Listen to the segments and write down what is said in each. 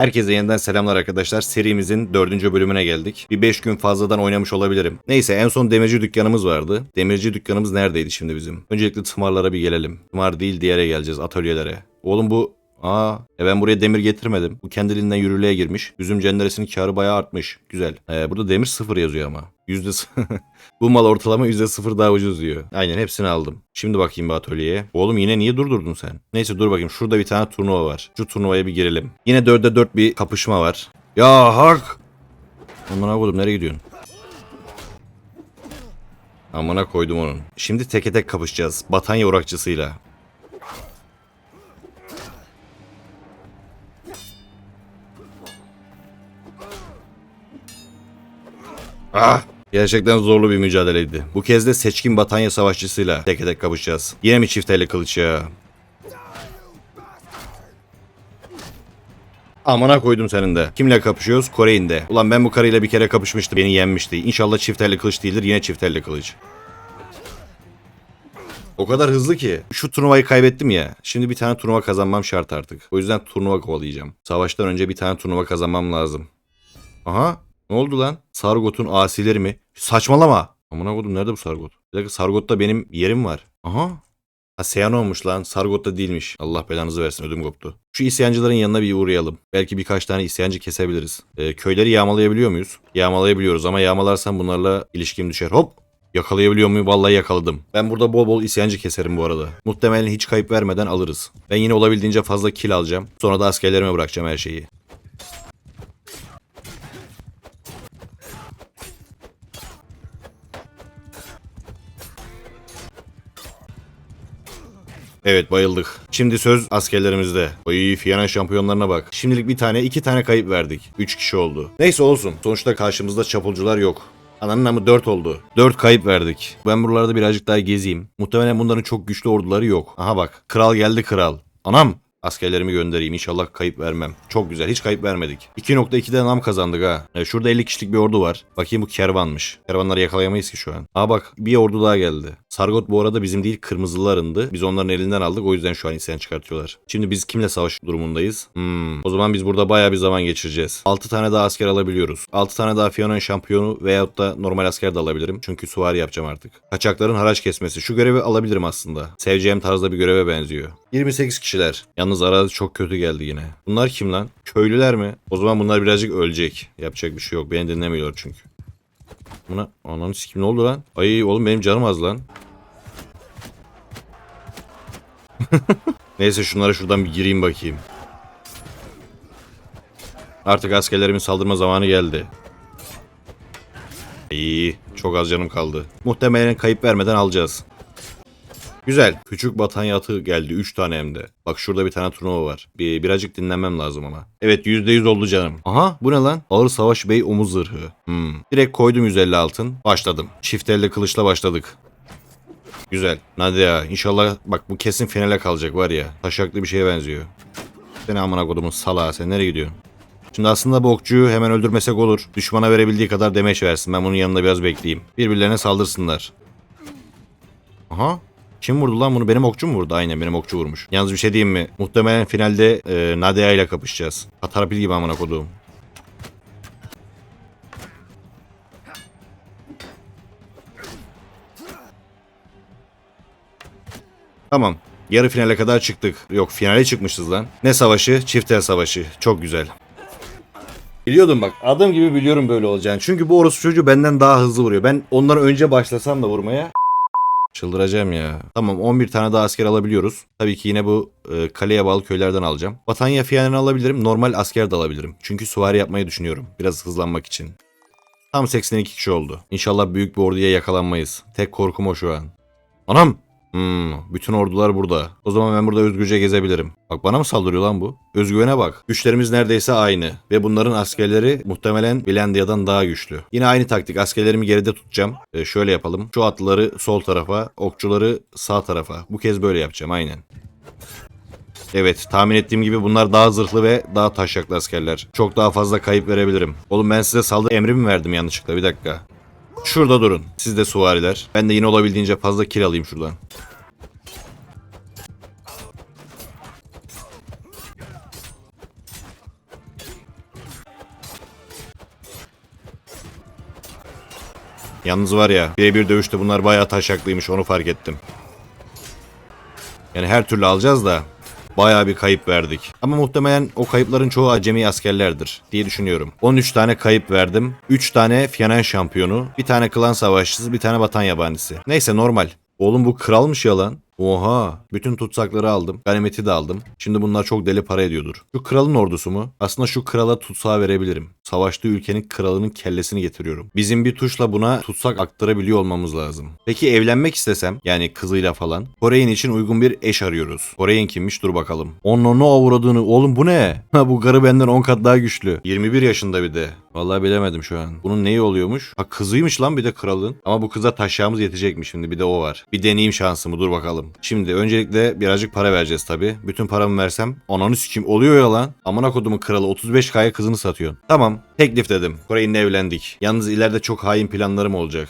Herkese yeniden selamlar arkadaşlar. Serimizin dördüncü bölümüne geldik. Bir 5 gün fazladan oynamış olabilirim. Neyse en son demirci dükkanımız vardı. Demirci dükkanımız neredeydi şimdi bizim? Öncelikle tımarlara bir gelelim. Tımar değil diğere geleceğiz atölyelere. Oğlum bu Aa, e ben buraya demir getirmedim. Bu kendiliğinden yürürlüğe girmiş. Üzüm cenderesinin karı bayağı artmış. Güzel. Ee, burada demir sıfır yazıyor ama. Yüzde Bu mal ortalama yüzde sıfır daha ucuz diyor. Aynen hepsini aldım. Şimdi bakayım bu atölyeye. Oğlum yine niye durdurdun sen? Neyse dur bakayım. Şurada bir tane turnuva var. Şu turnuvaya bir girelim. Yine dörde dört bir kapışma var. Ya hak! Amına koydum nereye gidiyorsun? Amına koydum onun. Şimdi teke tek kapışacağız. Batanya uğrakçısıyla. Ah! Gerçekten zorlu bir mücadeleydi. Bu kez de seçkin Batanya savaşçısıyla tek tek kapışacağız. Yine mi çift elle kılıç ya? Amına koydum senin de. Kimle kapışıyoruz? Kore'inde. Ulan ben bu karıyla bir kere kapışmıştım. Beni yenmişti. İnşallah çift elle kılıç değildir. Yine çift elle kılıç. O kadar hızlı ki. Şu turnuvayı kaybettim ya. Şimdi bir tane turnuva kazanmam şart artık. O yüzden turnuva kovalayacağım. Savaştan önce bir tane turnuva kazanmam lazım. Aha. Ne oldu lan? Sargot'un asileri mi? Saçmalama. Amına koydum nerede bu Sargot? Bir dakika Sargot'ta benim yerim var. Aha. Ha Seyan olmuş lan. Sargot'ta değilmiş. Allah belanızı versin ödüm koptu. Şu isyancıların yanına bir uğrayalım. Belki birkaç tane isyancı kesebiliriz. Ee, köyleri yağmalayabiliyor muyuz? Yağmalayabiliyoruz ama yağmalarsam bunlarla ilişkim düşer. Hop. Yakalayabiliyor muyum? Vallahi yakaladım. Ben burada bol bol isyancı keserim bu arada. Muhtemelen hiç kayıp vermeden alırız. Ben yine olabildiğince fazla kill alacağım. Sonra da askerlerime bırakacağım her şeyi. Evet bayıldık. Şimdi söz askerlerimizde. Oy Fiyana şampiyonlarına bak. Şimdilik bir tane iki tane kayıp verdik. Üç kişi oldu. Neyse olsun. Sonuçta karşımızda çapulcular yok. Ananın namı 4 oldu. 4 kayıp verdik. Ben buralarda birazcık daha gezeyim. Muhtemelen bunların çok güçlü orduları yok. Aha bak. Kral geldi kral. Anam. Askerlerimi göndereyim. İnşallah kayıp vermem. Çok güzel. Hiç kayıp vermedik. 2.2'de nam kazandık ha. E, şurada 50 kişilik bir ordu var. Bakayım bu kervanmış. Kervanları yakalayamayız ki şu an. Aa bak bir ordu daha geldi. Sargot bu arada bizim değil kırmızılarındı. Biz onların elinden aldık. O yüzden şu an isyan çıkartıyorlar. Şimdi biz kimle savaş durumundayız? Hmm. O zaman biz burada bayağı bir zaman geçireceğiz. 6 tane daha asker alabiliyoruz. 6 tane daha Fiyana'nın şampiyonu veyahut da normal asker de alabilirim. Çünkü suvari yapacağım artık. Kaçakların haraç kesmesi. Şu görevi alabilirim aslında. Seveceğim tarzda bir göreve benziyor. 28 kişiler. Yalnız arazi çok kötü geldi yine. Bunlar kim lan? Köylüler mi? O zaman bunlar birazcık ölecek. Yapacak bir şey yok. Beni dinlemiyorlar çünkü. Buna ananı sikim ne oldu lan? Ay oğlum benim canım az lan. Neyse şunlara şuradan bir gireyim bakayım. Artık askerlerimin saldırma zamanı geldi. İyi, çok az canım kaldı. Muhtemelen kayıp vermeden alacağız. Güzel. Küçük batanya atı geldi. 3 tane hem de. Bak şurada bir tane turnuva var. Bir, birazcık dinlenmem lazım ama. Evet %100 oldu canım. Aha bu ne lan? Ağır savaş bey omuz zırhı. Hmm. Direkt koydum 150 altın. Başladım. Çift elle kılıçla başladık. Güzel. Nadia inşallah bak bu kesin finale kalacak var ya. Taşaklı bir şeye benziyor. Seni amına kodumun salağı sen nereye gidiyorsun? Şimdi aslında bu okçuyu hemen öldürmesek olur. Düşmana verebildiği kadar demeç versin. Ben bunun yanında biraz bekleyeyim. Birbirlerine saldırsınlar. Aha. Kim vurdu lan bunu? Benim okçu mu vurdu? Aynen benim okçu vurmuş. Yalnız bir şey diyeyim mi? Muhtemelen finalde e, Nadia ile kapışacağız. Katarpil gibi amına koduğum. Tamam. Yarı finale kadar çıktık. Yok finale çıkmışız lan. Ne savaşı? Çiftel savaşı. Çok güzel. Biliyordum bak. Adım gibi biliyorum böyle olacağını. Çünkü bu orospu çocuğu benden daha hızlı vuruyor. Ben ondan önce başlasam da vurmaya Çıldıracağım ya. Tamam 11 tane daha asker alabiliyoruz. Tabii ki yine bu e, kaleye bağlı köylerden alacağım. Batanya fiyanını alabilirim. Normal asker de alabilirim. Çünkü süvari yapmayı düşünüyorum. Biraz hızlanmak için. Tam 82 kişi oldu. İnşallah büyük bir orduya yakalanmayız. Tek korkum o şu an. Anam! Hmm, bütün ordular burada. O zaman ben burada özgürce gezebilirim. Bak bana mı saldırıyor lan bu? Özgüvene bak. Güçlerimiz neredeyse aynı. Ve bunların askerleri muhtemelen Bilandia'dan daha güçlü. Yine aynı taktik. Askerlerimi geride tutacağım. Ee, şöyle yapalım. Şu atlıları sol tarafa, okçuları sağ tarafa. Bu kez böyle yapacağım aynen. Evet tahmin ettiğim gibi bunlar daha zırhlı ve daha taşaklı askerler. Çok daha fazla kayıp verebilirim. Oğlum ben size saldırı emri mi verdim yanlışlıkla bir dakika. Şurada durun. Siz de suvariler. Ben de yine olabildiğince fazla kill alayım şuradan. Yalnız var ya bir dövüşte bunlar bayağı taşaklıymış onu fark ettim. Yani her türlü alacağız da bayağı bir kayıp verdik. Ama muhtemelen o kayıpların çoğu acemi askerlerdir diye düşünüyorum. 13 tane kayıp verdim. 3 tane Fiyanen şampiyonu, bir tane klan savaşçısı, bir tane vatan yabancısı. Neyse normal. Oğlum bu kralmış ya lan. Oha. Bütün tutsakları aldım. Ganimeti de aldım. Şimdi bunlar çok deli para ediyordur. Şu kralın ordusu mu? Aslında şu krala tutsağı verebilirim. Savaştığı ülkenin kralının kellesini getiriyorum. Bizim bir tuşla buna tutsak aktarabiliyor olmamız lazım. Peki evlenmek istesem yani kızıyla falan. Koreyin için uygun bir eş arıyoruz. Koreyin kimmiş dur bakalım. Onun ne avradığını oğlum bu ne? Ha bu karı benden 10 kat daha güçlü. 21 yaşında bir de. Vallahi bilemedim şu an. Bunun neyi oluyormuş? Ha kızıymış lan bir de kralın. Ama bu kıza taşyağımız yetecekmiş şimdi bir de o var. Bir deneyeyim şansımı dur bakalım. Şimdi öncelikle birazcık para vereceğiz tabi. Bütün paramı versem ananı sikim oluyor ya lan. Amına kodumun kralı 35k'ya kızını satıyor. Tamam teklif dedim. Korey'inle evlendik. Yalnız ileride çok hain planlarım olacak.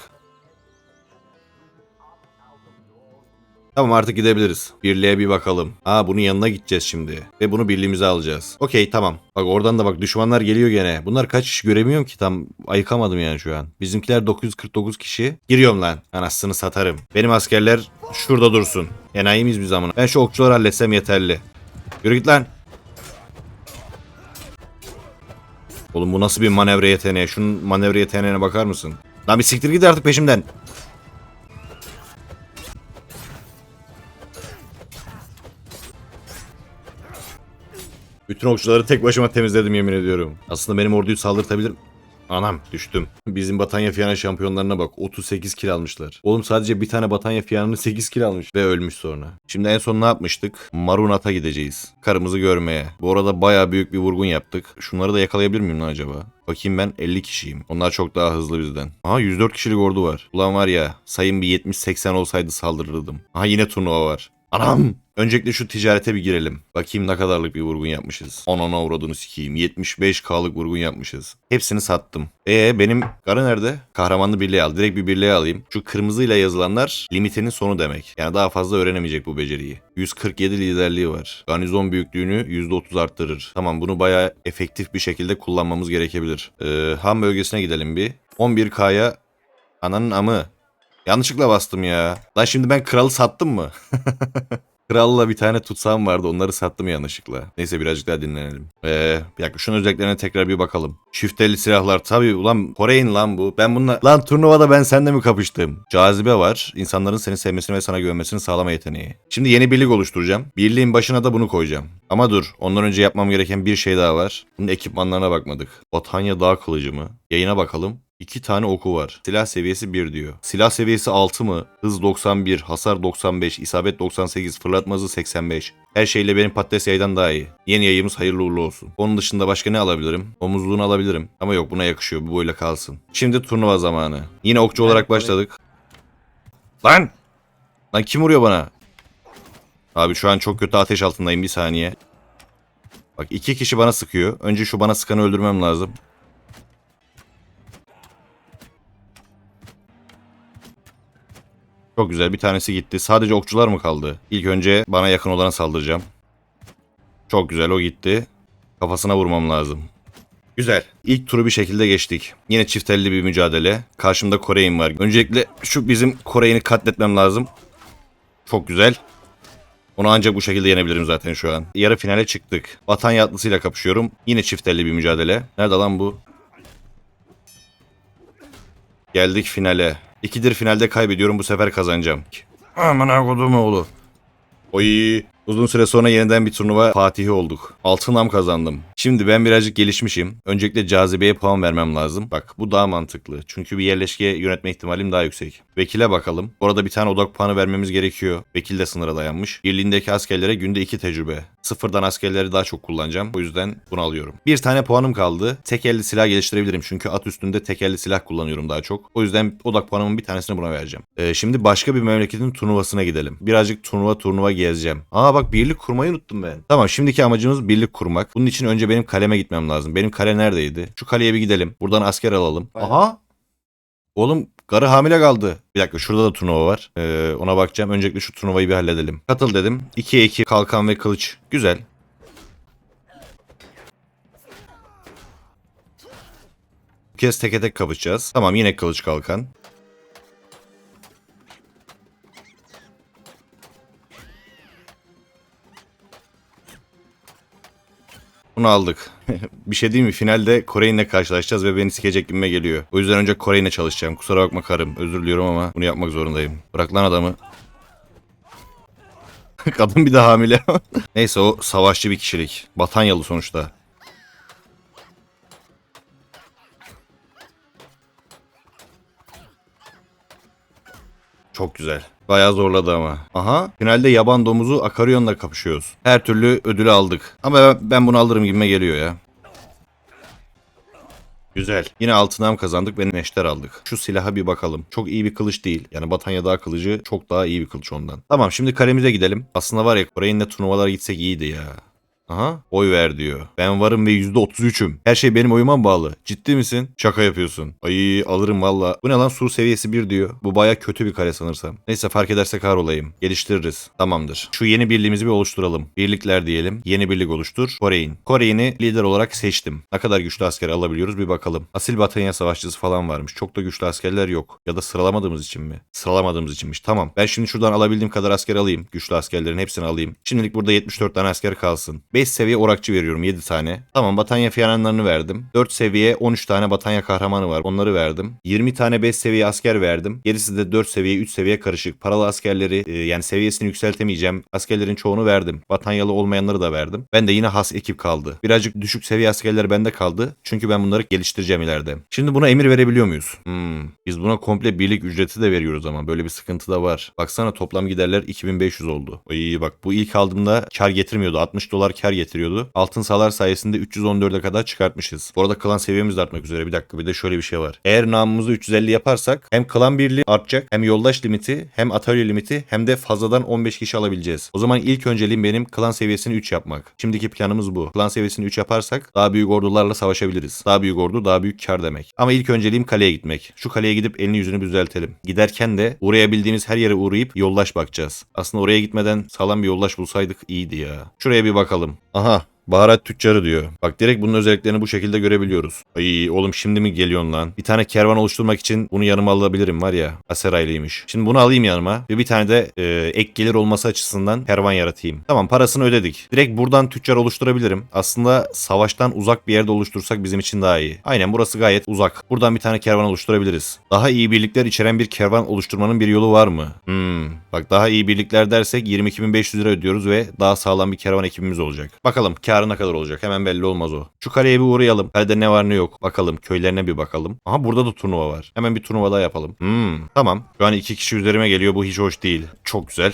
Tamam artık gidebiliriz. Birliğe bir bakalım. Aa bunun yanına gideceğiz şimdi. Ve bunu birliğimize alacağız. Okey tamam. Bak oradan da bak düşmanlar geliyor gene. Bunlar kaç kişi göremiyorum ki tam ayıkamadım yani şu an. Bizimkiler 949 kişi. Giriyorum lan. Anasını satarım. Benim askerler şurada dursun. Enayi miyiz biz zamana? Ben şu okçuları halletsem yeterli. Yürü git lan. Oğlum bu nasıl bir manevra yeteneği? Şunun manevra yeteneğine bakar mısın? Lan bir siktir git artık peşimden. Bütün okçuları tek başıma temizledim yemin ediyorum. Aslında benim orduyu saldırtabilirim. Anam düştüm. Bizim Batanya Fiyana şampiyonlarına bak 38 kill almışlar. Oğlum sadece bir tane Batanya Fiyana'nın 8 kill almış ve ölmüş sonra. Şimdi en son ne yapmıştık? Marunat'a gideceğiz. Karımızı görmeye. Bu arada baya büyük bir vurgun yaptık. Şunları da yakalayabilir miyim lan acaba? Bakayım ben 50 kişiyim. Onlar çok daha hızlı bizden. Aha 104 kişilik ordu var. Ulan var ya sayım bir 70-80 olsaydı saldırırdım. Aha yine turnuva var. Anam! Öncelikle şu ticarete bir girelim. Bakayım ne kadarlık bir vurgun yapmışız. Anana uğradığını sikeyim. 75k'lık vurgun yapmışız. Hepsini sattım. E benim karı nerede? Kahramanlı birliği al. Direkt bir birliğe alayım. Şu kırmızıyla yazılanlar limitinin sonu demek. Yani daha fazla öğrenemeyecek bu beceriyi. 147 liderliği var. Garnizon büyüklüğünü %30 arttırır. Tamam bunu bayağı efektif bir şekilde kullanmamız gerekebilir. Ee, ham bölgesine gidelim bir. 11k'ya ananın amı. Yanlışlıkla bastım ya. Lan şimdi ben kralı sattım mı? Kralla bir tane tutsam vardı onları sattım yanlışlıkla. Neyse birazcık daha dinlenelim. Ee, bir dakika şunun özelliklerine tekrar bir bakalım. Çifteli silahlar tabii ulan Kore'in lan bu. Ben bununla... Lan turnuvada ben seninle mi kapıştım? Cazibe var. İnsanların seni sevmesini ve sana güvenmesini sağlama yeteneği. Şimdi yeni birlik oluşturacağım. Birliğin başına da bunu koyacağım. Ama dur ondan önce yapmam gereken bir şey daha var. Bunun ekipmanlarına bakmadık. Batanya Dağ Kılıcı mı? Yayına bakalım. İki tane oku var. Silah seviyesi 1 diyor. Silah seviyesi 6 mı? Hız 91, hasar 95, isabet 98, fırlatma hızı 85. Her şeyle benim patates yaydan daha iyi. Yeni yayımız hayırlı uğurlu olsun. Onun dışında başka ne alabilirim? Omuzluğunu alabilirim. Ama yok buna yakışıyor. Bu böyle kalsın. Şimdi turnuva zamanı. Yine okçu olarak başladık. Lan! Lan kim vuruyor bana? Abi şu an çok kötü ateş altındayım bir saniye. Bak iki kişi bana sıkıyor. Önce şu bana sıkanı öldürmem lazım. Çok güzel bir tanesi gitti. Sadece okçular mı kaldı? İlk önce bana yakın olana saldıracağım. Çok güzel o gitti. Kafasına vurmam lazım. Güzel. İlk turu bir şekilde geçtik. Yine çift elli bir mücadele. Karşımda Kore'in var. Öncelikle şu bizim Kore'ini katletmem lazım. Çok güzel. Onu ancak bu şekilde yenebilirim zaten şu an. Yarı finale çıktık. Vatan yatlısıyla kapışıyorum. Yine çift elli bir mücadele. Nerede lan bu? Geldik finale. İkidir finalde kaybediyorum bu sefer kazanacağım. Aman akodum oğlu. Oy. Uzun süre sonra yeniden bir turnuva fatihi olduk. Altın nam kazandım. Şimdi ben birazcık gelişmişim. Öncelikle cazibeye puan vermem lazım. Bak bu daha mantıklı. Çünkü bir yerleşke yönetme ihtimalim daha yüksek. Vekile bakalım. Orada bir tane odak puanı vermemiz gerekiyor. Vekil de sınıra dayanmış. Birliğindeki askerlere günde 2 tecrübe. Sıfırdan askerleri daha çok kullanacağım. O yüzden bunu alıyorum. Bir tane puanım kaldı. Tek elli silah geliştirebilirim. Çünkü at üstünde tek elli silah kullanıyorum daha çok. O yüzden odak puanımın bir tanesini buna vereceğim. Ee, şimdi başka bir memleketin turnuvasına gidelim. Birazcık turnuva turnuva gezeceğim. Aa bak birlik kurmayı unuttum ben. Tamam şimdiki amacımız birlik kurmak. Bunun için önce benim kaleme gitmem lazım. Benim kale neredeydi? Şu kaleye bir gidelim. Buradan asker alalım. Aha. Oğlum karı hamile kaldı. Bir dakika şurada da turnuva var. Ee, ona bakacağım. Öncelikle şu turnuvayı bir halledelim. Katıl dedim. 2'ye 2 kalkan ve kılıç. Güzel. Bu kez teke tek kapışacağız. Tamam yine kılıç kalkan. Bunu aldık. bir şey değil mi? Finalde Korey'inle karşılaşacağız ve beni sikecek gibime geliyor. O yüzden önce Korey'inle çalışacağım. Kusura bakma karım. Özür diliyorum ama bunu yapmak zorundayım. Bırak lan adamı. Kadın bir de hamile. Neyse o savaşçı bir kişilik. Batanyalı sonuçta. Çok güzel. Bayağı zorladı ama. Aha. Finalde yaban domuzu Akaryon'la kapışıyoruz. Her türlü ödülü aldık. Ama ben bunu alırım gibime geliyor ya. Güzel. Yine altınam kazandık ve neşter aldık. Şu silaha bir bakalım. Çok iyi bir kılıç değil. Yani Batanya Dağ kılıcı çok daha iyi bir kılıç ondan. Tamam şimdi karemize gidelim. Aslında var ya Kore'nin de turnuvalara gitsek iyiydi ya. Aha oy ver diyor. Ben varım ve %33'üm. Her şey benim oyuma bağlı? Ciddi misin? Şaka yapıyorsun. Ay alırım valla. Bu ne lan sur seviyesi 1 diyor. Bu baya kötü bir kare sanırsam. Neyse fark ederse kar olayım. Geliştiririz. Tamamdır. Şu yeni birliğimizi bir oluşturalım. Birlikler diyelim. Yeni birlik oluştur. Kore'in. Kore'ini lider olarak seçtim. Ne kadar güçlü asker alabiliyoruz bir bakalım. Asil Batanya savaşçısı falan varmış. Çok da güçlü askerler yok. Ya da sıralamadığımız için mi? Sıralamadığımız içinmiş. Tamam. Ben şimdi şuradan alabildiğim kadar asker alayım. Güçlü askerlerin hepsini alayım. Şimdilik burada 74 tane asker kalsın. 5 seviye orakçı veriyorum 7 tane. Tamam Batanya fiyanlarını verdim. 4 seviye 13 tane Batanya kahramanı var. Onları verdim. 20 tane 5 seviye asker verdim. Gerisi de 4 seviye 3 seviye karışık. Paralı askerleri e, yani seviyesini yükseltemeyeceğim. Askerlerin çoğunu verdim. Batanyalı olmayanları da verdim. Ben de yine has ekip kaldı. Birazcık düşük seviye askerler bende kaldı. Çünkü ben bunları geliştireceğim ileride. Şimdi buna emir verebiliyor muyuz? Hmm. Biz buna komple birlik ücreti de veriyoruz ama böyle bir sıkıntı da var. Baksana toplam giderler 2500 oldu. İyi bak bu ilk aldığımda kar getirmiyordu. 60 dolar kar getiriyordu. Altın sahalar sayesinde 314'e kadar çıkartmışız. Bu arada klan seviyemiz de artmak üzere. Bir dakika bir de şöyle bir şey var. Eğer namımızı 350 yaparsak hem klan birliği artacak hem yoldaş limiti hem atölye limiti hem de fazladan 15 kişi alabileceğiz. O zaman ilk önceliğim benim klan seviyesini 3 yapmak. Şimdiki planımız bu. Klan seviyesini 3 yaparsak daha büyük ordularla savaşabiliriz. Daha büyük ordu daha büyük kar demek. Ama ilk önceliğim kaleye gitmek. Şu kaleye gidip elini yüzünü düzeltelim. Giderken de uğrayabildiğimiz her yere uğrayıp yoldaş bakacağız. Aslında oraya gitmeden sağlam bir yoldaş bulsaydık iyiydi ya. Şuraya bir bakalım. Aha Baharat tüccarı diyor. Bak direkt bunun özelliklerini bu şekilde görebiliyoruz. Ay oğlum şimdi mi geliyorsun lan? Bir tane kervan oluşturmak için bunu yanıma alabilirim var ya. Aseraylıymış. Şimdi bunu alayım yanıma ve bir tane de e, ek gelir olması açısından kervan yaratayım. Tamam parasını ödedik. Direkt buradan tüccar oluşturabilirim. Aslında savaştan uzak bir yerde oluştursak bizim için daha iyi. Aynen burası gayet uzak. Buradan bir tane kervan oluşturabiliriz. Daha iyi birlikler içeren bir kervan oluşturmanın bir yolu var mı? Hmm. Bak daha iyi birlikler dersek 22.500 lira ödüyoruz ve daha sağlam bir kervan ekibimiz olacak. Bakalım karı ne kadar olacak hemen belli olmaz o. Şu kaleye bir uğrayalım. Kalede ne var ne yok. Bakalım köylerine bir bakalım. Aha burada da turnuva var. Hemen bir turnuva daha yapalım. Hmm, tamam. Şu an iki kişi üzerime geliyor. Bu hiç hoş değil. Çok güzel.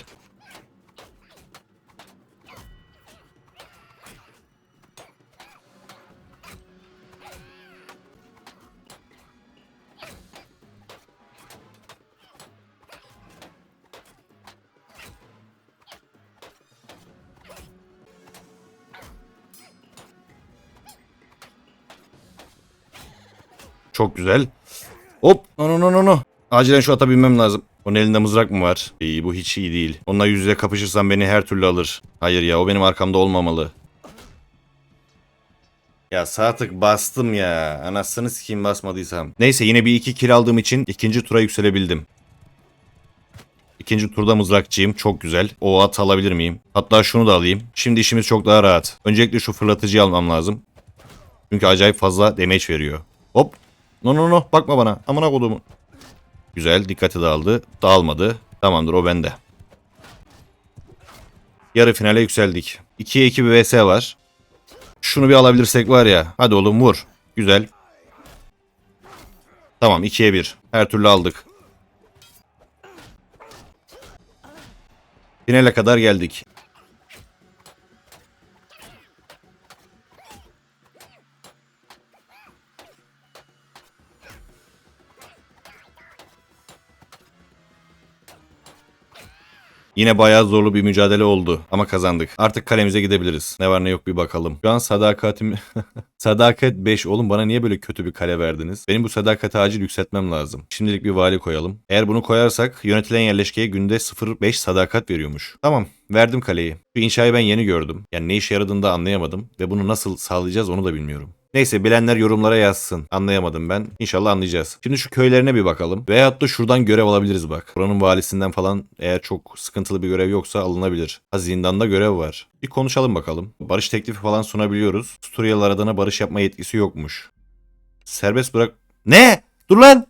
Çok güzel. Hop. No no no no no. Acilen şu ata binmem lazım. Onun elinde mızrak mı var? İyi bu hiç iyi değil. Onunla yüz yüze kapışırsam beni her türlü alır. Hayır ya o benim arkamda olmamalı. Ya sağ tık bastım ya. Anasını sikeyim basmadıysam. Neyse yine bir iki kill aldığım için ikinci tura yükselebildim. İkinci turda mızrakçıyım. Çok güzel. O at alabilir miyim? Hatta şunu da alayım. Şimdi işimiz çok daha rahat. Öncelikle şu fırlatıcıyı almam lazım. Çünkü acayip fazla damage veriyor. Hop. No no no bakma bana. Amına kodumu. Güzel dikkati dağıldı. Dağılmadı. Tamamdır o bende. Yarı finale yükseldik. 2'ye 2 bir vs var. Şunu bir alabilirsek var ya. Hadi oğlum vur. Güzel. Tamam 2'ye 1. Her türlü aldık. Finale kadar geldik. Yine bayağı zorlu bir mücadele oldu ama kazandık. Artık kalemize gidebiliriz. Ne var ne yok bir bakalım. Şu an sadakatim... Sadakat 5 oğlum bana niye böyle kötü bir kale verdiniz? Benim bu sadakati acil yükseltmem lazım. Şimdilik bir vali koyalım. Eğer bunu koyarsak yönetilen yerleşkeye günde 0.5 sadakat veriyormuş. Tamam verdim kaleyi. Şu inşayı ben yeni gördüm. Yani ne işe yaradığını da anlayamadım ve bunu nasıl sağlayacağız onu da bilmiyorum. Neyse bilenler yorumlara yazsın. Anlayamadım ben. İnşallah anlayacağız. Şimdi şu köylerine bir bakalım. Veyahut da şuradan görev alabiliriz bak. Buranın valisinden falan eğer çok sıkıntılı bir görev yoksa alınabilir. Ha zindanda görev var. Bir konuşalım bakalım. Barış teklifi falan sunabiliyoruz. Sturyalılar adına barış yapma yetkisi yokmuş. Serbest bırak... Ne? Dur lan!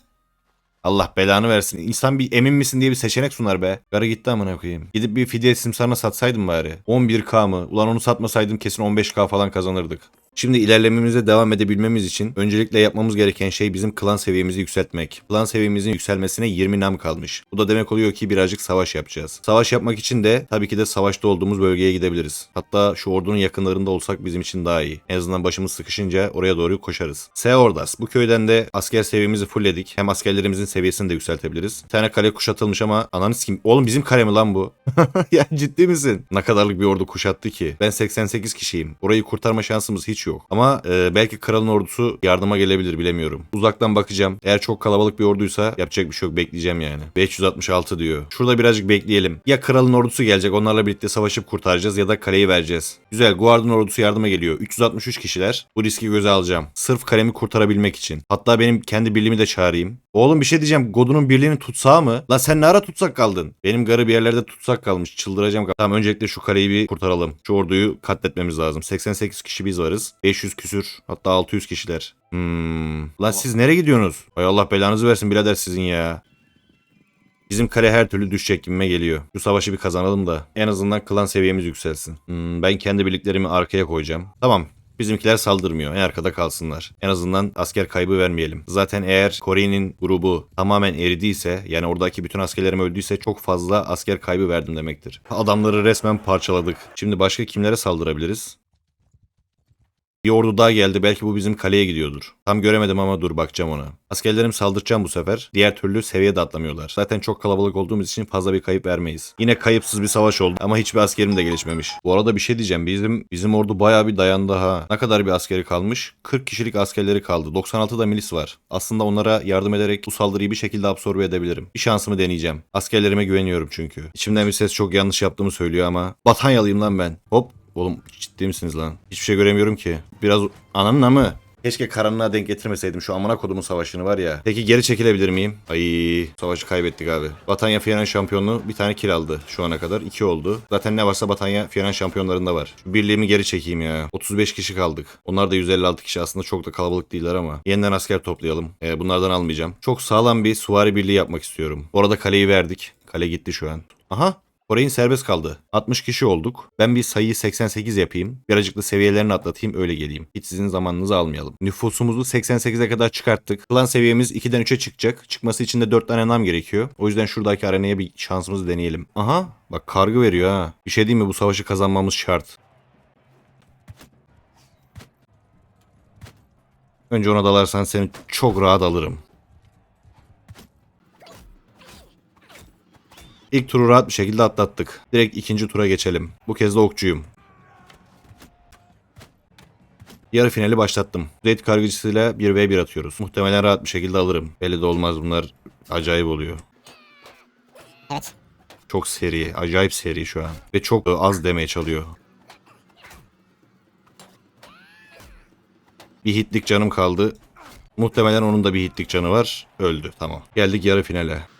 Allah belanı versin. İnsan bir emin misin diye bir seçenek sunar be. Garı gitti amına koyayım. Gidip bir fidye simsarına satsaydım bari. 11k mı? Ulan onu satmasaydım kesin 15k falan kazanırdık. Şimdi ilerlememize devam edebilmemiz için öncelikle yapmamız gereken şey bizim klan seviyemizi yükseltmek. Klan seviyemizin yükselmesine 20 nam kalmış. Bu da demek oluyor ki birazcık savaş yapacağız. Savaş yapmak için de tabii ki de savaşta olduğumuz bölgeye gidebiliriz. Hatta şu ordunun yakınlarında olsak bizim için daha iyi. En azından başımız sıkışınca oraya doğru koşarız. Seordas. Bu köyden de asker seviyemizi fullledik. Hem askerlerimizin seviyesini de yükseltebiliriz. Bir tane kale kuşatılmış ama ananı kim? Oğlum bizim kale mi lan bu? ya ciddi misin? Ne kadarlık bir ordu kuşattı ki? Ben 88 kişiyim. Orayı kurtarma şansımız hiç yok. Ama e, belki kralın ordusu yardıma gelebilir bilemiyorum. Uzaktan bakacağım. Eğer çok kalabalık bir orduysa yapacak bir şey yok. Bekleyeceğim yani. 566 diyor. Şurada birazcık bekleyelim. Ya kralın ordusu gelecek onlarla birlikte savaşıp kurtaracağız ya da kaleyi vereceğiz. Güzel. Guard'ın ordusu yardıma geliyor. 363 kişiler. Bu riski göze alacağım. Sırf kalemi kurtarabilmek için. Hatta benim kendi birliğimi de çağırayım. Oğlum bir şey diyeceğim. Godunun birliğini tutsağı mı? Lan sen ne ara tutsak kaldın? Benim garı bir yerlerde tutsak kalmış. Çıldıracağım. Tamam öncelikle şu kaleyi bir kurtaralım. Şu orduyu katletmemiz lazım. 88 kişi biz varız. 500 küsür. Hatta 600 kişiler. Hmm. Lan siz nereye gidiyorsunuz? Hay Allah belanızı versin birader sizin ya. Bizim kale her türlü düşecek gibime geliyor. Şu savaşı bir kazanalım da en azından klan seviyemiz yükselsin. Hmm, ben kendi birliklerimi arkaya koyacağım. Tamam Bizimkiler saldırmıyor. En arkada kalsınlar. En azından asker kaybı vermeyelim. Zaten eğer Kore'nin grubu tamamen eridiyse yani oradaki bütün askerlerim öldüyse çok fazla asker kaybı verdim demektir. Adamları resmen parçaladık. Şimdi başka kimlere saldırabiliriz? Bir ordu daha geldi. Belki bu bizim kaleye gidiyordur. Tam göremedim ama dur bakacağım ona. Askerlerim saldıracağım bu sefer. Diğer türlü seviye de atlamıyorlar. Zaten çok kalabalık olduğumuz için fazla bir kayıp vermeyiz. Yine kayıpsız bir savaş oldu ama hiçbir askerim de gelişmemiş. Bu arada bir şey diyeceğim. Bizim bizim ordu bayağı bir dayandı ha. Ne kadar bir askeri kalmış? 40 kişilik askerleri kaldı. 96 da milis var. Aslında onlara yardım ederek bu saldırıyı bir şekilde absorbe edebilirim. Bir şansımı deneyeceğim. Askerlerime güveniyorum çünkü. İçimden bir ses çok yanlış yaptığımı söylüyor ama Batanyalıyım lan ben. Hop Oğlum ciddi misiniz lan? Hiçbir şey göremiyorum ki. Biraz ananın amı. Keşke karanlığa denk getirmeseydim şu amına kodumun savaşını var ya. Peki geri çekilebilir miyim? Ay savaşı kaybettik abi. Batanya Fiyanan şampiyonluğu bir tane kill aldı şu ana kadar. iki oldu. Zaten ne varsa Batanya Fiyanan şampiyonlarında var. Şu birliğimi geri çekeyim ya. 35 kişi kaldık. Onlar da 156 kişi aslında çok da kalabalık değiller ama. Yeniden asker toplayalım. Ee, bunlardan almayacağım. Çok sağlam bir suvari birliği yapmak istiyorum. Bu arada kaleyi verdik. Kale gitti şu an. Aha Kore'nin serbest kaldı. 60 kişi olduk. Ben bir sayıyı 88 yapayım. Birazcık da seviyelerini atlatayım öyle geleyim. Hiç sizin zamanınızı almayalım. Nüfusumuzu 88'e kadar çıkarttık. Klan seviyemiz 2'den 3'e çıkacak. Çıkması için de 4 tane nam gerekiyor. O yüzden şuradaki arenaya bir şansımızı deneyelim. Aha bak kargı veriyor ha. Bir şey değil mi bu savaşı kazanmamız şart. Önce ona dalarsan seni çok rahat alırım. İlk turu rahat bir şekilde atlattık. Direkt ikinci tura geçelim. Bu kez de okçuyum. Yarı finali başlattım. Raid kargıcısıyla 1v1 atıyoruz. Muhtemelen rahat bir şekilde alırım. Belli de olmaz bunlar acayip oluyor. Evet. Çok seri, acayip seri şu an. Ve çok az demeye çalıyor. Bir hitlik canım kaldı. Muhtemelen onun da bir hitlik canı var. Öldü. Tamam. Geldik yarı finale.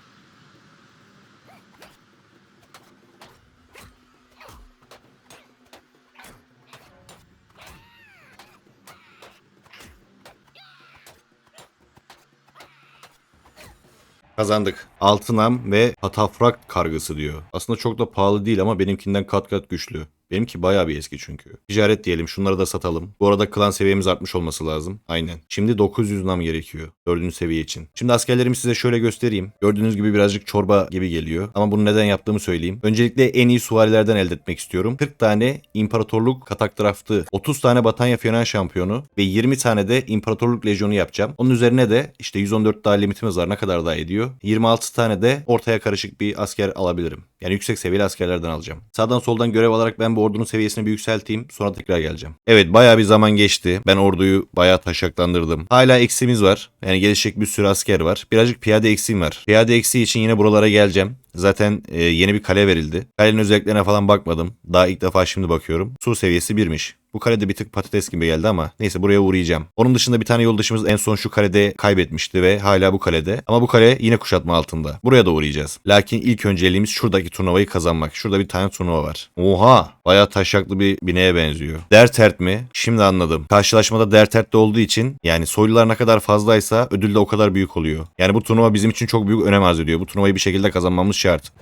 Kazandık. Altınam ve Hatafrak kargısı diyor. Aslında çok da pahalı değil ama benimkinden kat kat güçlü. Benimki bayağı bir eski çünkü. Ticaret diyelim şunları da satalım. Bu arada klan seviyemiz artmış olması lazım. Aynen. Şimdi 900 nam gerekiyor. Dördüncü seviye için. Şimdi askerlerimi size şöyle göstereyim. Gördüğünüz gibi birazcık çorba gibi geliyor. Ama bunu neden yaptığımı söyleyeyim. Öncelikle en iyi suvarilerden elde etmek istiyorum. 40 tane imparatorluk katak draftı, 30 tane Batanya Fiyonan şampiyonu ve 20 tane de imparatorluk lejyonu yapacağım. Onun üzerine de işte 114 daha limitimiz var. Ne kadar daha ediyor? 26 tane de ortaya karışık bir asker alabilirim. Yani yüksek seviyeli askerlerden alacağım. Sağdan soldan görev alarak ben bu ordunun seviyesini bir yükselteyim. Sonra tekrar geleceğim. Evet bayağı bir zaman geçti. Ben orduyu bayağı taşaklandırdım. Hala eksimiz var. Yani gelişecek bir sürü asker var. Birazcık piyade eksiğim var. Piyade eksiği için yine buralara geleceğim. Zaten e, yeni bir kale verildi. Kalenin özelliklerine falan bakmadım. Daha ilk defa şimdi bakıyorum. Su seviyesi birmiş. Bu kalede bir tık patates gibi geldi ama neyse buraya uğrayacağım. Onun dışında bir tane yoldaşımız en son şu kalede kaybetmişti ve hala bu kalede. Ama bu kale yine kuşatma altında. Buraya da uğrayacağız. Lakin ilk önceliğimiz şuradaki turnuvayı kazanmak. Şurada bir tane turnuva var. Oha! Bayağı taşaklı bir bineğe benziyor. Dertert mi? Şimdi anladım. Karşılaşmada Dertert'te olduğu için yani soylular ne kadar fazlaysa ödül de o kadar büyük oluyor. Yani bu turnuva bizim için çok büyük önem arz ediyor. Bu turnuvayı bir şekilde kazanmamız şart.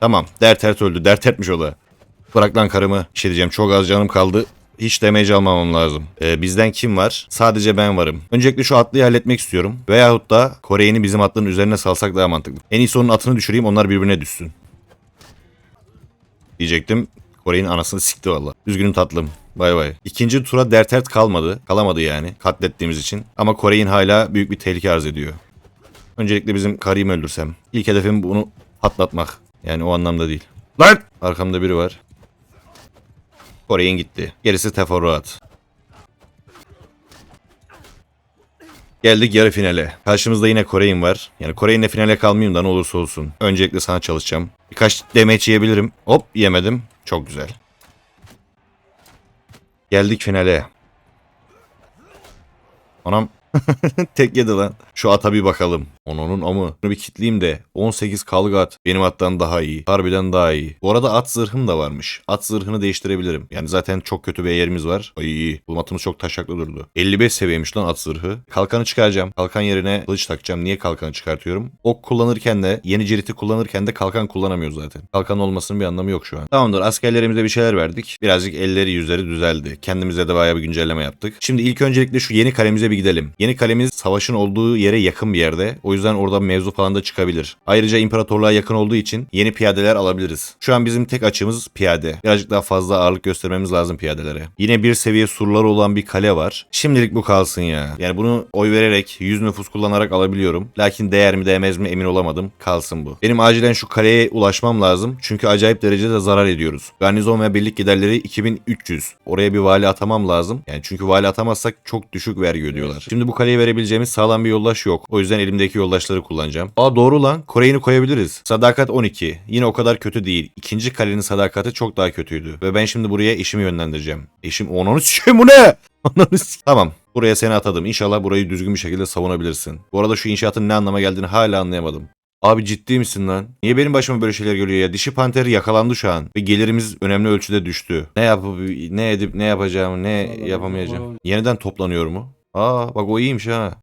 Tamam. Dertert öldü. Dertertmiş o da. Bırak lan karımı. Bir şey diyeceğim. Çok az canım kaldı. Hiç damage almamam lazım. Ee, bizden kim var? Sadece ben varım. Öncelikle şu atlıyı halletmek istiyorum. Veyahut da Kore'yi bizim atlının üzerine salsak daha mantıklı. En iyisi onun atını düşüreyim onlar birbirine düşsün. Diyecektim. Kore'nin anasını sikti valla. Üzgünüm tatlım. Bay bay. İkinci tura dertert kalmadı. Kalamadı yani katlettiğimiz için. Ama Kore'nin hala büyük bir tehlike arz ediyor. Öncelikle bizim karıyı öldürsem? İlk hedefim bunu patlatmak. Yani o anlamda değil. Lan! Arkamda biri var. Kore'nin gitti. Gerisi teferruat. Geldik yarı finale. Karşımızda yine Kore'nin var. Yani Kore'ninle finale kalmayayım da ne olursa olsun. Öncelikle sana çalışacağım. Birkaç demeç yiyebilirim. Hop yemedim. Çok güzel. Geldik finale. Anam tek yedi lan. Şu ata bir bakalım. Onun amı. Bunu bir kitleyeyim de 18 kalga at. Benim attan daha iyi. Harbiden daha iyi. Bu arada at zırhım da varmış. At zırhını değiştirebilirim. Yani zaten çok kötü bir yerimiz var. Ay bu atımız çok taşaklı durdu. 55 seviyeymiş lan at zırhı. Kalkanı çıkaracağım. Kalkan yerine kılıç takacağım. Niye kalkanı çıkartıyorum? Ok kullanırken de yeni ciriti kullanırken de kalkan kullanamıyoruz zaten. Kalkan olmasının bir anlamı yok şu an. Tamamdır askerlerimize bir şeyler verdik. Birazcık elleri yüzleri düzeldi. Kendimize de bayağı bir güncelleme yaptık. Şimdi ilk öncelikle şu yeni kalemize bir gidelim. Yeni kalemiz savaşın olduğu yere yakın bir yerde. O yüzden orada mevzu falan da çıkabilir. Ayrıca imparatorluğa yakın olduğu için yeni piyadeler alabiliriz. Şu an bizim tek açığımız piyade. Birazcık daha fazla ağırlık göstermemiz lazım piyadelere. Yine bir seviye surları olan bir kale var. Şimdilik bu kalsın ya. Yani bunu oy vererek 100 nüfus kullanarak alabiliyorum. Lakin değer mi değmez mi emin olamadım. Kalsın bu. Benim acilen şu kaleye ulaşmam lazım. Çünkü acayip derecede zarar ediyoruz. Garnizon ve birlik giderleri 2300. Oraya bir vali atamam lazım. Yani çünkü vali atamazsak çok düşük vergi ödüyorlar. Şimdi bu kaleye verebileceğimiz sağlam bir yoldaş yok. O yüzden elimdeki yoldaşları kullanacağım. Aa doğru lan. Kore'yi koyabiliriz. Sadakat 12. Yine o kadar kötü değil. İkinci kalenin sadakati çok daha kötüydü. Ve ben şimdi buraya eşimi yönlendireceğim. Eşim onu sikeyim bu ne? Tamam. Buraya seni atadım. İnşallah burayı düzgün bir şekilde savunabilirsin. Bu arada şu inşaatın ne anlama geldiğini hala anlayamadım. Abi ciddi misin lan? Niye benim başıma böyle şeyler geliyor ya? Dişi panter yakalandı şu an. Ve gelirimiz önemli ölçüde düştü. Ne yapıp ne edip ne yapacağımı ne yapamayacağım. Yeniden toplanıyor mu? Aa bak o iyiymiş ha.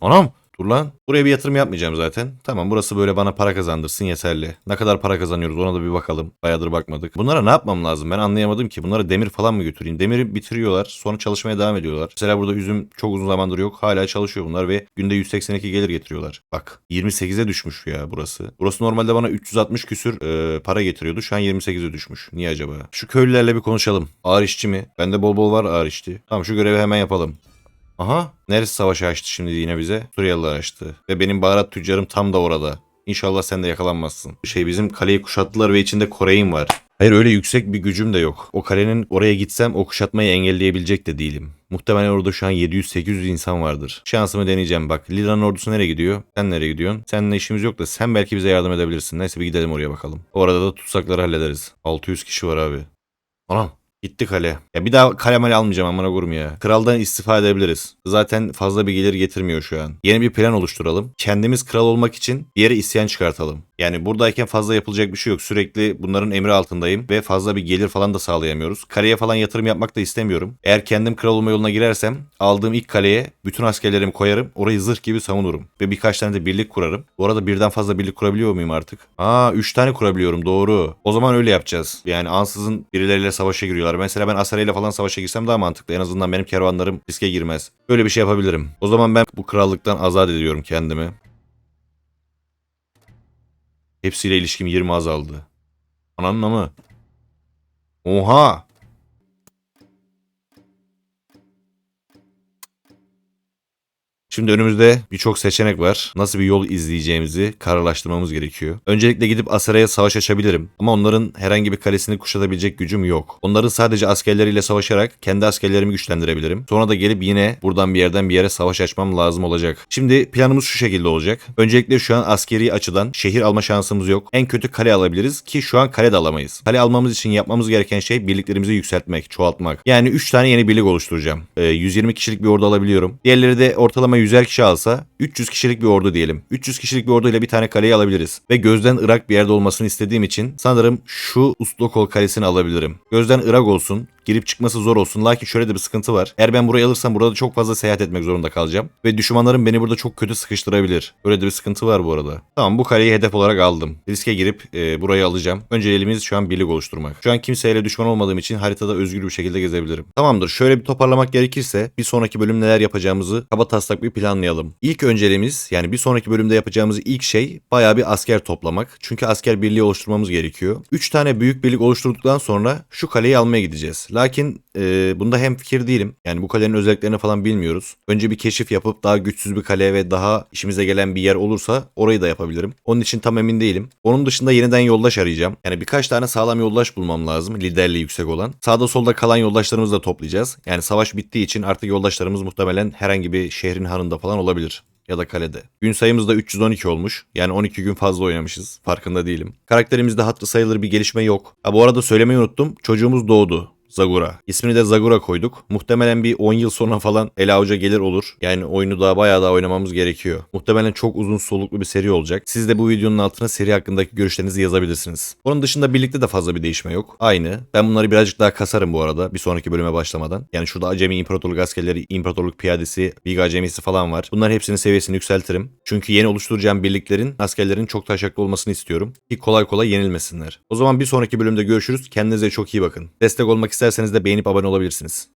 Anam dur lan. Buraya bir yatırım yapmayacağım zaten. Tamam burası böyle bana para kazandırsın yeterli. Ne kadar para kazanıyoruz ona da bir bakalım. Bayağıdır bakmadık. Bunlara ne yapmam lazım ben anlayamadım ki. Bunlara demir falan mı götüreyim? Demiri bitiriyorlar sonra çalışmaya devam ediyorlar. Mesela burada üzüm çok uzun zamandır yok. Hala çalışıyor bunlar ve günde 182 gelir getiriyorlar. Bak 28'e düşmüş ya burası. Burası normalde bana 360 küsür e, para getiriyordu. Şu an 28'e düşmüş. Niye acaba? Şu köylülerle bir konuşalım. Ağır işçi mi? Bende bol bol var ağır işçi. Tamam şu görevi hemen yapalım. Aha. Neresi savaşı açtı şimdi yine bize? Suriyeliler açtı. Ve benim baharat tüccarım tam da orada. İnşallah sen de yakalanmazsın. Şey bizim kaleyi kuşattılar ve içinde Kore'in var. Hayır öyle yüksek bir gücüm de yok. O kalenin oraya gitsem o kuşatmayı engelleyebilecek de değilim. Muhtemelen orada şu an 700-800 insan vardır. Şansımı deneyeceğim bak. Lila'nın ordusu nereye gidiyor? Sen nereye gidiyorsun? Seninle işimiz yok da sen belki bize yardım edebilirsin. Neyse bir gidelim oraya bakalım. Orada da tutsakları hallederiz. 600 kişi var abi. Anam. Gitti kale. Ya bir daha kale male almayacağım amına koyayım ya. Kraldan istifa edebiliriz. Zaten fazla bir gelir getirmiyor şu an. Yeni bir plan oluşturalım. Kendimiz kral olmak için bir yere isyan çıkartalım. Yani buradayken fazla yapılacak bir şey yok. Sürekli bunların emri altındayım ve fazla bir gelir falan da sağlayamıyoruz. Kaleye falan yatırım yapmak da istemiyorum. Eğer kendim kral olma yoluna girersem aldığım ilk kaleye bütün askerlerimi koyarım. Orayı zırh gibi savunurum. Ve birkaç tane de birlik kurarım. Bu arada birden fazla birlik kurabiliyor muyum artık? Aa 3 tane kurabiliyorum doğru. O zaman öyle yapacağız. Yani ansızın birileriyle savaşa giriyorlar. Mesela ben Asara ile falan savaşa girsem daha mantıklı. En azından benim kervanlarım riske girmez. Böyle bir şey yapabilirim. O zaman ben bu krallıktan azat ediyorum kendimi. Hepsiyle ilişkim 20 azaldı. Ananın mı? Oha! Şimdi önümüzde birçok seçenek var. Nasıl bir yol izleyeceğimizi kararlaştırmamız gerekiyor. Öncelikle gidip Asara'ya savaş açabilirim. Ama onların herhangi bir kalesini kuşatabilecek gücüm yok. Onların sadece askerleriyle savaşarak kendi askerlerimi güçlendirebilirim. Sonra da gelip yine buradan bir yerden bir yere savaş açmam lazım olacak. Şimdi planımız şu şekilde olacak. Öncelikle şu an askeri açıdan şehir alma şansımız yok. En kötü kale alabiliriz ki şu an kale de alamayız. Kale almamız için yapmamız gereken şey birliklerimizi yükseltmek, çoğaltmak. Yani 3 tane yeni birlik oluşturacağım. Ee, 120 kişilik bir ordu alabiliyorum. Diğerleri de ortalama 100'er kişi alsa 300 kişilik bir ordu diyelim. 300 kişilik bir orduyla bir tane kaleyi alabiliriz. Ve gözden ırak bir yerde olmasını istediğim için sanırım şu Uslokol kalesini alabilirim. Gözden ırak olsun. Girip çıkması zor olsun. Lakin şöyle de bir sıkıntı var. Eğer ben burayı alırsam burada çok fazla seyahat etmek zorunda kalacağım. Ve düşmanlarım beni burada çok kötü sıkıştırabilir. Öyle de bir sıkıntı var bu arada. Tamam bu kaleyi hedef olarak aldım. Riske girip e, burayı alacağım. Önceliğimiz şu an birlik oluşturmak. Şu an kimseyle düşman olmadığım için haritada özgür bir şekilde gezebilirim. Tamamdır. Şöyle bir toparlamak gerekirse bir sonraki bölüm neler yapacağımızı kaba taslak bir planlayalım. İlk önceliğimiz yani bir sonraki bölümde yapacağımız ilk şey bayağı bir asker toplamak. Çünkü asker birliği oluşturmamız gerekiyor. 3 tane büyük birlik oluşturduktan sonra şu kaleyi almaya gideceğiz. Lakin e, bunda hem fikir değilim. Yani bu kalenin özelliklerini falan bilmiyoruz. Önce bir keşif yapıp daha güçsüz bir kale ve daha işimize gelen bir yer olursa orayı da yapabilirim. Onun için tam emin değilim. Onun dışında yeniden yoldaş arayacağım. Yani birkaç tane sağlam yoldaş bulmam lazım. Liderliği yüksek olan. Sağda solda kalan yoldaşlarımızı da toplayacağız. Yani savaş bittiği için artık yoldaşlarımız muhtemelen herhangi bir şehrin hanında falan olabilir ya da kalede. Gün sayımız da 312 olmuş. Yani 12 gün fazla oynamışız. Farkında değilim. Karakterimizde hatırı sayılır bir gelişme yok. Ha bu arada söylemeyi unuttum. Çocuğumuz doğdu. Zagura. İsmini de Zagura koyduk. Muhtemelen bir 10 yıl sonra falan ele avuca gelir olur. Yani oyunu daha bayağı daha oynamamız gerekiyor. Muhtemelen çok uzun soluklu bir seri olacak. Siz de bu videonun altına seri hakkındaki görüşlerinizi yazabilirsiniz. Onun dışında birlikte de fazla bir değişme yok. Aynı. Ben bunları birazcık daha kasarım bu arada bir sonraki bölüme başlamadan. Yani şurada Acemi İmparatorluk askerleri, İmparatorluk piyadesi, Big Acemisi falan var. Bunların hepsinin seviyesini yükseltirim. Çünkü yeni oluşturacağım birliklerin, askerlerin çok taşaklı olmasını istiyorum. Ki kolay kolay yenilmesinler. O zaman bir sonraki bölümde görüşürüz. Kendinize çok iyi bakın. Destek olmak isterseniz de beğenip abone olabilirsiniz.